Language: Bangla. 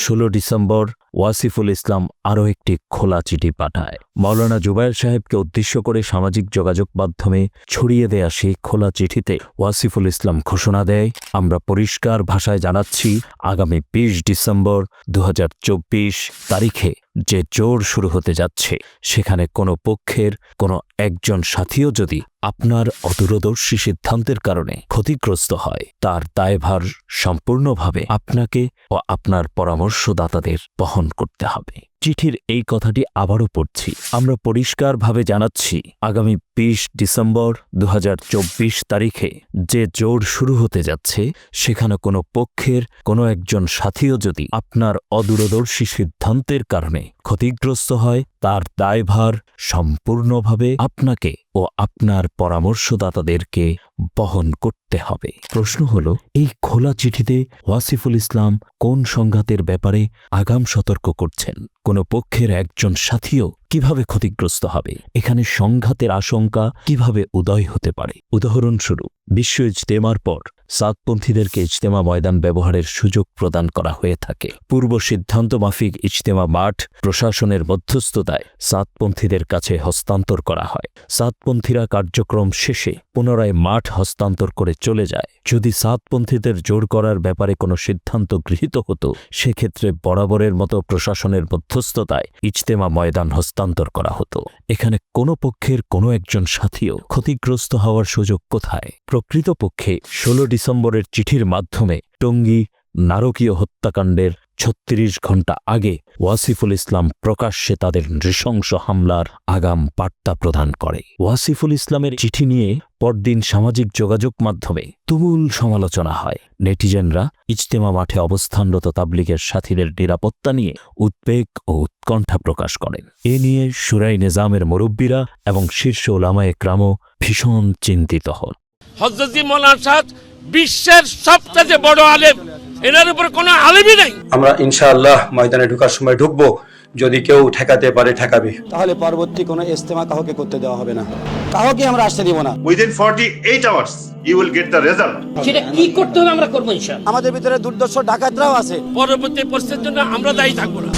ষোলো ডিসেম্বর ওয়াসিফুল ইসলাম আরও একটি খোলা চিঠি পাঠায়। মাওলানা জুবায়ের সাহেবকে উদ্দেশ্য করে সামাজিক যোগাযোগ মাধ্যমে ছড়িয়ে দেয়া সেই খোলা চিঠিতে ওয়াসিফুল ইসলাম ঘোষণা দেয়, আমরা পরিষ্কার ভাষায় জানাচ্ছি, আগামী বিশ ডিসেম্বর দুহাজার চব্বিশ তারিখে যে জোর শুরু হতে যাচ্ছে, সেখানে কোনো পক্ষের, কোনো একজন সাথীও যদি আপনার অদূরদর্শী সিদ্ধান্তের কারণে ক্ষতিগ্রস্ত হয়, তার দায়ভার সম্পূর্ণভাবে আপনাকে ও আপনার পরামর্শদাতাদের বহন করতে হবে। চিঠির এই কথাটি আবারও পড়ছি। আমরা পরিষ্কারভাবে জানাচ্ছি আগামী বিশ ডিসেম্বর দু হাজার চব্বিশ তারিখে যে জোর শুরু হতে যাচ্ছে, সেখানে কোনো পক্ষের, কোনো একজন সাথীও যদি আপনার অদূরদর্শী সিদ্ধান্তের কারণে ক্ষতিগ্রস্ত হয়, তার দায়ভার সম্পূর্ণভাবে আপনাকে ও আপনার পরামর্শদাতাদেরকে বহন করতে হবে। প্রশ্ন হল, এই খোলা চিঠিতে ওয়াসিফুল ইসলাম কোন সংঘাতের ব্যাপারে আগাম সতর্ক করছেন? কোনো পক্ষের একজন সাথীও কীভাবে ক্ষতিগ্রস্ত হবে? এখানে সংঘাতের আশঙ্কা কীভাবে উদয় হতে পারে? উদাহরণস্বরূপ বিশ্ব ইজতেমার পর সাতপন্থীদেরকে ইজতেমা ময়দান ব্যবহারের সুযোগ প্রদান করা হয়ে থাকে। পূর্ব সিদ্ধান্ত মাফিক ইজতেমা মাঠ প্রশাসনের মধ্যস্থতায় সাতপন্থীদের কাছে হস্তান্তর করা হয়। সাতপন্থীরা কার্যক্রম শেষে পুনরায় মাঠ হস্তান্তর করে চলে যায়। যদি সাতপন্থীদের জোর করার ব্যাপারে কোনো সিদ্ধান্ত গৃহীত হতো, সেক্ষেত্রে বরাবরের মতো প্রশাসনের মধ্যস্থতায় ইজতেমা ময়দান হস্তান্তর করা হতো। এখানে কোনো পক্ষের কোনো একজন সাথীও ক্ষতিগ্রস্ত হওয়ার সুযোগ কোথায়? প্রকৃতপক্ষে ষোলো ডিসেম্বরের চিঠির মাধ্যমে টঙ্গী নারকীয় হত্যাকাণ্ডের ছত্রিশ ঘণ্টা আগে ওয়াসিফুল ইসলাম প্রকাশ্যে তাদের নৃশংস হামলার আগাম বার্তা প্রদান করে। ওয়াসিফুল ইসলামের চিঠি নিয়ে পরদিন সামাজিক যোগাযোগ মাধ্যমে তুমুল সমালোচনা হয়। নেটিজেনরা ইজতেমা মাঠে অবস্থানরত তাবলিগের সাথীদের নিরাপত্তা নিয়ে উদ্বেগ ও উৎকণ্ঠা প্রকাশ করেন। এ নিয়ে সুরাই নিজামের মুরব্বীরা এবং শীর্ষ ওলামায়ে ক্রামও ভীষণ চিন্তিত হন। হজরতি মৌলানা সাদ বিশ্বের সবচেয়ে বড় আলেম। এনার উপর কোনো আলেমই নাই। আমরা ইনশাআল্লাহ ময়দানে ঢোকার সময় ঢুকবো যদি কেউ ঠেকাতে পারে ঠেকাবে। তাহলে পরবর্তী কোনো ইস্তেমা কাউকে করতে দেওয়া হবে না। কাউকে আমরা আসতে দিব না। Within 48 hours you will get the result. সেটা কি করতে হবে আমরা করব ইনশাল আমাদের ভিতরে দুর্দর্শ ডাকাতরাও আছে। পরবর্তী পরিস্থিতির জন্য আমরা দায়ী থাকব না।